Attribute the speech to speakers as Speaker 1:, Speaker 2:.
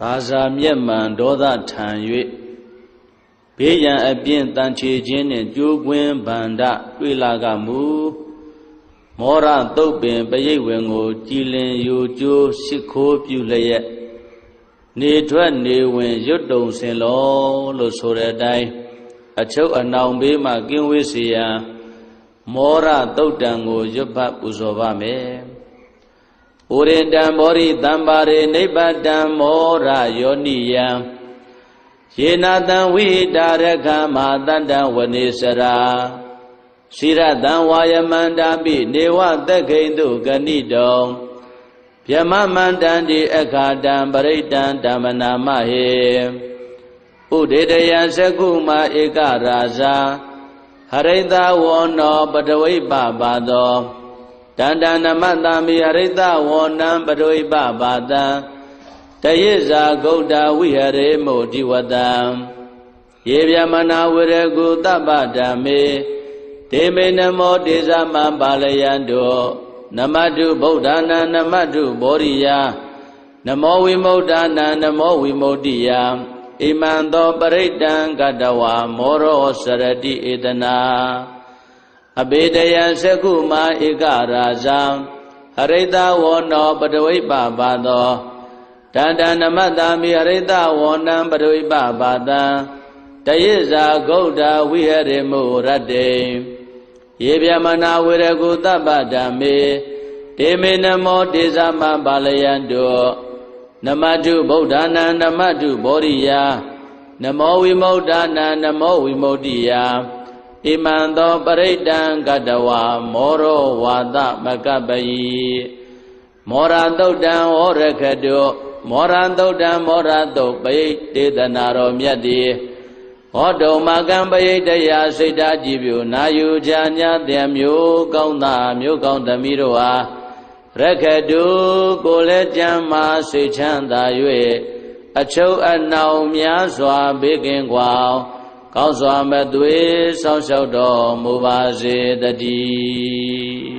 Speaker 1: ဘာသာမျက်မှန်ဒေါသထံ၍ဘေးရန်အပြင်းတန်ချေခြင်းနှင့်ကြိုးကွင်းဗန္ဒတွေ့လာကမူမောရတုတ်ပင်ပရိတ်ဝင်ကို ကြည်လင်ယူကျိုးရှိခိုးပြုလျက်နေထွက်နေဝင်ရွတ်တုံစင်လောလို့ဆိုတဲ့အတိုင်းအချုပ်အနောင်ဘေးမှကင်းဝေးစေရန်မောရတုတ်တံကိုရွတ်ပတ်ပူဇော်ပါမယ်။ ဩရိတံမောရိတံပါရိနိဗ္ဗတံမောရယောနိယံယေနတံဝိတာရခမဟာတတ္တဝနေစရာစိရတံဝါယမန္တာပိနေဝသက်ခိန်တုဂဏိတောဗျမမန္တံတိအခါတံပရိတံဓမ္မနာမဟေဥဒေတယသကုမဧကရာဇာဟရိတဝောနောပတဝိပပါသော တန္တနမတံမိဟရိတဝောနံပတဝိပပါတံတယိဇာဂௌတဝိဟရေမုဒီဝတံယေဗျမနာဝရကုတပ္ပဓမ္မေဒေမေနမောဒေဇမံပါလယံတောနမတုဗုဒ္ဓနာနမတုဘောရိယနမောဝိမု ക്ത နာနမောဝိမု ക്തി ယဣမံသောပရိတံကတဝါမောရောစရတိဧတနာ အဘေတယံသကုမာဧကရာဇံဟရိတဝောနောပတဝိပပါသောတန္တနမတ္တာမိဟရိတဝောနံပတဝိပပါတံတယိဇာဂௌဒဝိဟရိမုရတ္တေယေဗျမနာဝေရကုတပ္ပဓမ္မေဒေမေနမောဒေသမပါလယံတောနမတုဗုဒ္ဓနာနမတုဘောရိယနမောဝိမု ക്ത နာနမောဝိမု ക്തി ယ ဣမံသောပရိတံကတဝါမောရောဝါသမကပယိမောရတုတ်တံဟောရခတုမောရတုတ်တံမောရတုတ်ပိတေသနာတော်မြတ်တိဟောတုံမကံပယိတယစိတ်ဓာကြည်ပြူနာယူချာညာတံမျိုးကောင်းသာမျိုးကောင်းသမီးတို့ဟာရခတုကိုလည်းကြမ်းမာစိတ်ချမ်းသာ၍အချုပ်အနှောင်များစွာဘေးကင်းကွာ ကောင်းစွာမသွေးဆောင်လျှောက်တော်မူပါစေတည်း